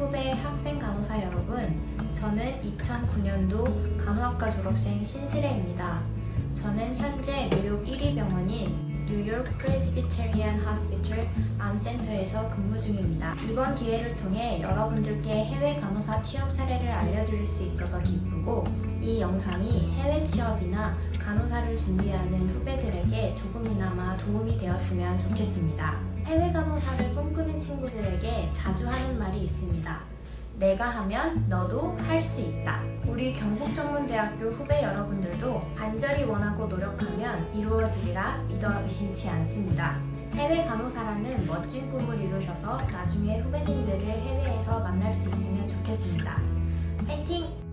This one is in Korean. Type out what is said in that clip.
후배 학생 간호사 여러분, 저는 2009년도 간호학과 졸업생 신슬혜입니다. 저는 현재 뉴욕 1위 병원인 뉴욕 프레스비테리안 하스피털 암센터에서 근무 중입니다. 이번 기회를 통해 여러분들께 해외 간호사 취업 사례를 알려드릴 수 있어서 기쁘고 이 영상이 해외 취업이나 간호사를 준비하는 후배들에게 조금이나마 도움이 되었으면 좋겠습니다. 해외 간호사를 꿈꾸는 친구들에게 자주 하는 말이 있습니다. 내가 하면 너도 할 수 있다. 우리 경북전문대학교 후배 여러분들도 간절히 원하고 노력하면 이루어지리라 믿어 의심치 않습니다. 해외 간호사라는 멋진 꿈을 이루셔서 나중에 후배님들을 해외에서 만날 수 있으면 좋겠습니다. 화이팅!